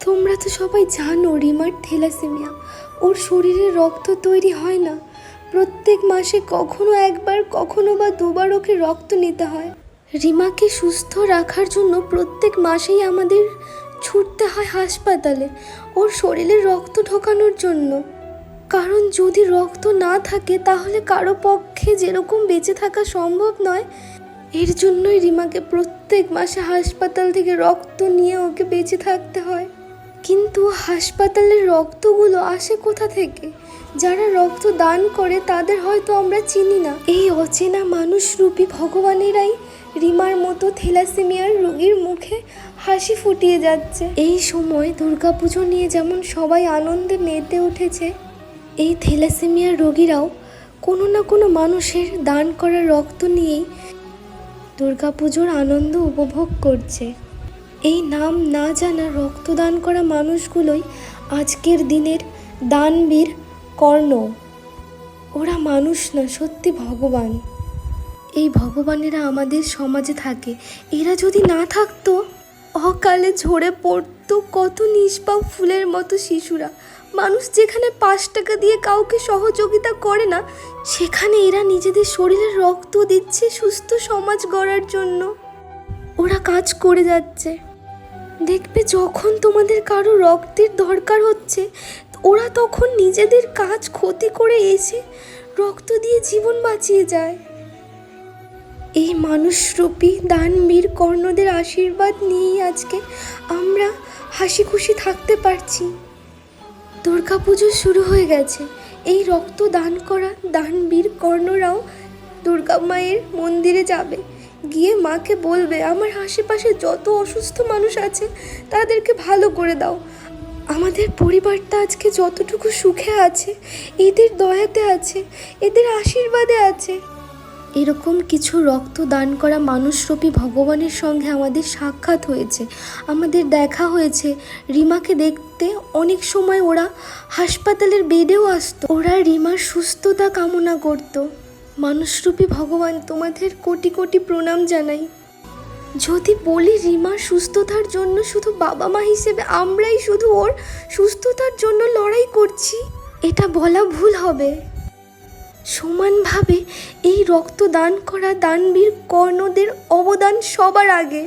তোমরা তো সবাই জানো রিমার থ্যালাসেমিয়া। ওর শরীরে রক্ত তৈরি হয় না। প্রত্যেক মাসে কখনো একবার, কখনো বা দুবার ওকে রক্ত নিতে হয়। রিমাকে সুস্থ রাখার জন্য প্রত্যেক মাসেই আমাদের ছুটতে হয় হাসপাতালে ওর শরীরে রক্ত ঢোকানোর জন্য। কারণ যদি রক্ত না থাকে, তাহলে কারও পক্ষে যেরকম বেঁচে থাকা সম্ভব নয়, এর জন্যই রিমাকে প্রত্যেক মাসে হাসপাতাল থেকে রক্ত নিয়ে ওকে বেঁচে থাকতে হয়। কিন্তু হাসপাতালের রক্তগুলো আসে কোথা থেকে? যারা রক্ত দান করে তাদের হয়তো আমরা চিনি না। এই অচেনা মানুষ রূপী ভগবানেরাই রিমার মতো থেলাসেমিয়ার রোগীর মুখে হাসি ফুটিয়ে যাচ্ছে। এই সময় দুর্গাপুজো নিয়ে যেমন সবাই আনন্দে মেতে উঠেছে, এই থ্যালাসেমিয়ার রোগীরাও কোনো না কোনো মানুষের দান করা রক্ত নিয়েই দুর্গাপুজোর আনন্দ উপভোগ করছে। এই নাম না জানা রক্তদান করা মানুষগুলোই আজকের দিনের দানবীর কর্ণ। ওরা মানুষ না, সত্যি ভগবান। এই ভগবানেরা আমাদের সমাজে থাকে। এরা যদি না থাকতো, অকালে ঝরে পড়তো কত নিষ্পাপ ফুলের মতো শিশুরা। মানুষ যেখানে পাঁচ টাকা দিয়ে কাউকে সহযোগিতা করে না, সেখানে এরা নিজেদের শরীরে রক্ত দিচ্ছে সুস্থ সমাজ গড়ার জন্য। ওরা কাজ করে যাচ্ছে। দেখবে যখন তোমাদের কারও রক্তের দরকার হচ্ছে, ওরা তখন নিজেদের কাজ ক্ষতি করে এসে রক্ত দিয়ে জীবন বাঁচিয়ে যায়। এই মানুষরূপী দানবীর কর্ণদের আশীর্বাদ নিয়েই আজকে আমরা হাসি খুশি থাকতে পারছি। দুর্গা পুজো শুরু হয়ে গেছে। এই রক্ত দান করা দানবীর কর্ণরাও দুর্গা মায়ের মন্দিরে যাবে। গিয়ে মাকে বলবে, আমার আশেপাশে যত অসুস্থ মানুষ আছে, তাদেরকে ভালো করে দাও। আমাদের পরিবারটা আজকে যতটুকু সুখে আছে, এদের দয়াতে আছে, এদের আশীর্বাদে আছে। এরকম কিছু রক্ত দান করা মানুষরূপী ভগবানের সঙ্গে আমাদের সাক্ষাৎ হয়েছে। আমাদের দেখা হয়েছে। রিমাকে দেখতে অনেক সময় ওরা হাসপাতালের বেডেও আসতো। ওরা রিমার সুস্থতা কামনা করত। মানুষরূপী ভগবান তোমাদের কোটি কোটি প্রণাম জানাই। যদি বলি রিমার সুস্থতার জন্য শুধু বাবা মা হিসেবে আমরাই শুধু ওর সুস্থতার জন্য লড়াই করছি, এটা বলা ভুল হবে। সমানভাবে এই রক্ত দান করা দানবীর কর্ণদের অবদান সবার আগে।